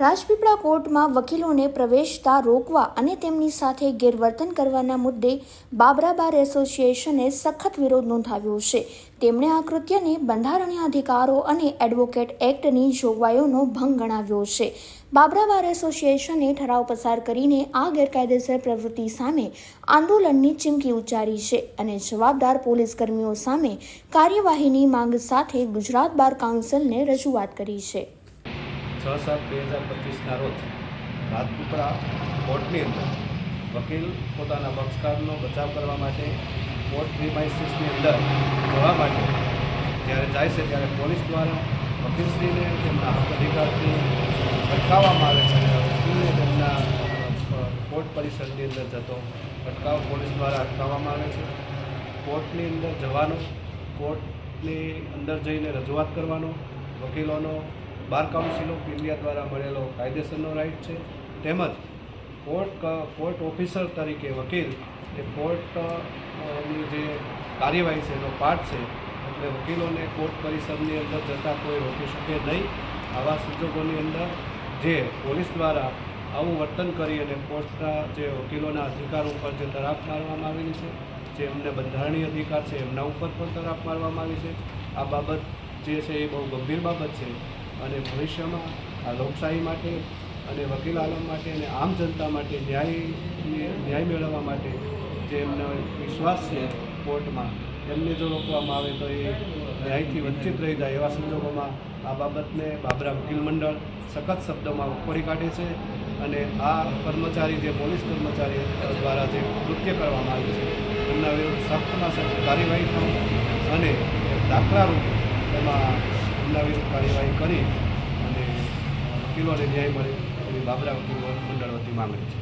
રાજપીપળા કોર્ટમાં વકીલોને પ્રવેશતા રોકવા અને તેમની સાથે ગેરવર્તન કરવાના મુદ્દે બાબરા બાર એસોસિએશને સખત વિરોધ નોંધાવ્યો છે. તેમણે આ કૃત્યને બંધારણીય અધિકારો અને એડવોકેટ એક્ટની જોગવાઈઓનો ભંગ ગણાવ્યો છે. બાબરા બાર એસોસિએશને ઠરાવ પસાર કરીને આ ગેરકાયદેસર પ્રવૃત્તિ સામે આંદોલનની ચીમકી ઉચ્ચારી છે અને જવાબદાર પોલીસ કર્મીઓ સામે કાર્યવાહીની માંગ સાથે ગુજરાત બાર કાઉન્સિલને રજૂઆત કરી છે. છ સાત બે હજાર પચીસના રોજ રાજપીપળા કોર્ટની અંદર વકીલ પોતાના પક્ષકારનો બચાવ કરવા માટે કોર્ટ પ્રિમાઇસીસની અંદર જવા માટે જ્યારે જાય છે ત્યારે પોલીસ દ્વારા વકીલશ્રીને તેમના હક અધિકારથી અટકાવવામાં આવે છે અને વકીલને તેમના કોર્ટ પરિસરની અંદર જતો અટકાવ પોલીસ દ્વારા અટકાવવામાં આવે છે. કોર્ટની અંદર જવાનો, કોર્ટની અંદર જઈને રજૂઆત કરવાનો, વકીલોનો બાર કાઉન્સિલ ઓફ ઇન્ડિયા દ્વારા મળેલો કાયદેસરનો રાઇટ છે. તેમજ કોર્ટ કોર્ટ ઓફિસર તરીકે વકીલ એ કોર્ટ અ, જે કાર્યવાહી છે એનો પાર્ટ છે એટલે વકીલોને કોર્ટ પરિસરની અંદર જતાં કોઈ રોકી શકે નહીં. આવા સંજોગોની અંદર જે પોલીસ દ્વારા આવું વર્તન કરી અને કોર્ટના જે વકીલોના અધિકાર ઉપર જે તરાપ મારવામાં આવેલી છે જે એમને બંધારણીય અધિકાર છે એમના ઉપર પણ તરાપ મારવામાં આવી છે. આ બાબત જે છે એ બહુ ગંભીર બાબત છે. અને ભવિષ્યમાં આ લોકશાહી માટે અને વકીલ આલમ માટે અને આમ જનતા માટે ન્યાય ન્યાય મેળવવા માટે જે એમનો વિશ્વાસ છે કોર્ટમાં, એમને જો રોકવામાં આવે તો એ ન્યાયથી વંચિત રહી જાય એવા સંજોગોમાં આ બાબતને બાબરા વકીલ મંડળ સખત શબ્દોમાં ઉપરી કાઢે છે અને આ કર્મચારી જે પોલીસ કર્મચારી દ્વારા જે કૃત્ય કરવામાં આવ્યું છે, એમના વિરુદ્ધ સખ્તમાં સખ્ત કાર્યવાહી થવું અને દાખલારૂપ એમાં એમના કાર્યવાહી કરી અને વકીલોને ન્યાય મળે એવી બાબરા વકીલ મંડળ વતી માંગણી છે.